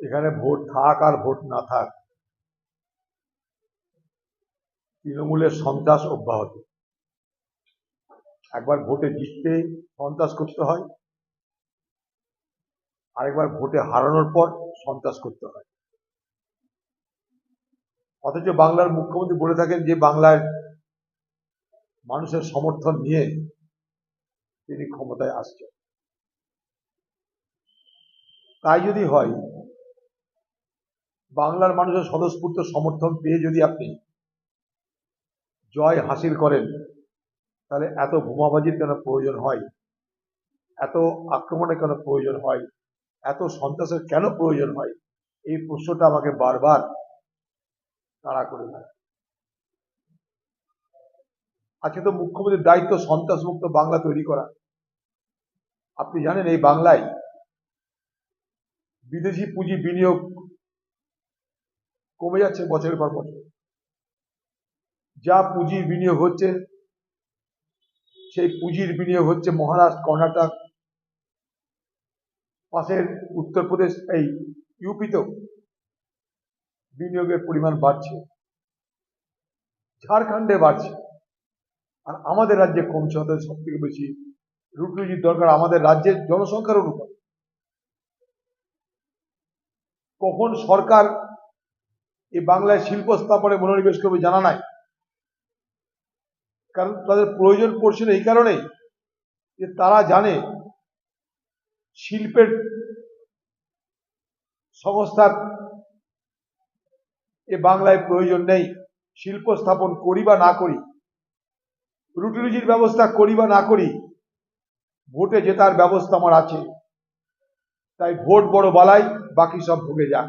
এখানে ভোট থাক আর ভোট না থাক, তৃণমূলের সন্ত্রাস অব্যাহত। একবার ভোটে জিততে সন্ত্রাস করতে হয়, আরেকবার ভোটে হারানোর পর সন্ত্রাস করতে হয়। অথচ বাংলার মুখ্যমন্ত্রী বলে থাকেন যে বাংলার মানুষের সমর্থন নিয়ে তিনি ক্ষমতায় আসছেন। তাই যদি হয়, বাংলার মানুষের স্বতঃস্ফূর্ত সমর্থন পেয়ে যদি আপনি জয় হাসিল করেন, তাহলে এত বোমাবাজির কেন প্রয়োজন হয়? এত আক্রমণের কেন প্রয়োজন হয়? এত সন্ত্রাসের কেন প্রয়োজন হয়? এই প্রশ্নটা আমাকে বারবার তাড়া করে দেয়। আজকে তো মুখ্যমন্ত্রীর দায়িত্ব সন্ত্রাস মুক্ত বাংলা তৈরি করা। আপনি জানেন এই বাংলায় বিদেশি পুঁজি বিনিয়োগ কমে যাচ্ছে বছরের পর বছর। যা পুঁজির বিনিয়োগ হচ্ছে, সেই পুঁজির বিনিয়োগ হচ্ছে মহারাষ্ট্র, কর্ণাটক, পাশের উত্তরপ্রদেশ, এই ইউপিতেও বিনিয়োগের পরিমাণ বাড়ছে। ঝাড়খণ্ডে বাড়ছে। আর আমাদের রাজ্যে কমছে হতে সব থেকে বেশি রুটির দরকার আমাদের রাজ্যের জনসংখ্যার অনুপাত। কখন সরকার এই বাংলায় শিল্প স্থাপনে মনোনিবেশ করবে জানা নাই। কারণ তাদের প্রয়োজন পড়ছে না এই কারণেই যে তারা জানে শিল্পের সংস্থার এ বাংলায় প্রয়োজন নেই, শিল্প স্থাপন করি বা না করি। রুটি রুজির ব্যবস্থা করি বা না করি, ভোটে জেতার ব্যবস্থা আমার আছে। তাই ভোট বড় বালাই, বাকি সব ভুগে যাক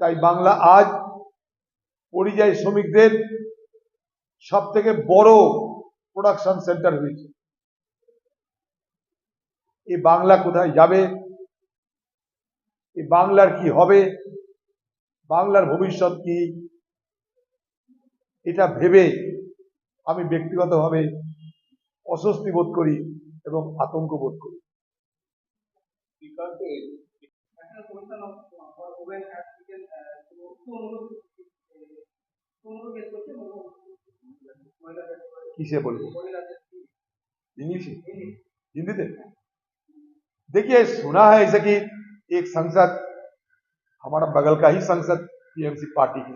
তাই বাংলা আজ পরিযায়ী শ্রমিকদের সব থেকে বড় প্রোডাকশন সেন্টার হয়েছে। এই বাংলা কোথায় যাবে? এই বাংলার কি হবে? বাংলার ভবিষ্যৎ কি? এটা ভেবে আমি ব্যক্তিগতভাবে অস্বস্তি বোধ করি এবং আতঙ্ক বোধ করি because the national commission of for women has taken uh, to to অনুরোধ to অনুরোধ এর করছে মহিলাদের কিসে বলবো মহিলাদের इंग्लिश हिंदी में देखिए सुना है ऐसे कि एक संसद हमारा बगल का ही संसद टीएमसी पार्टी की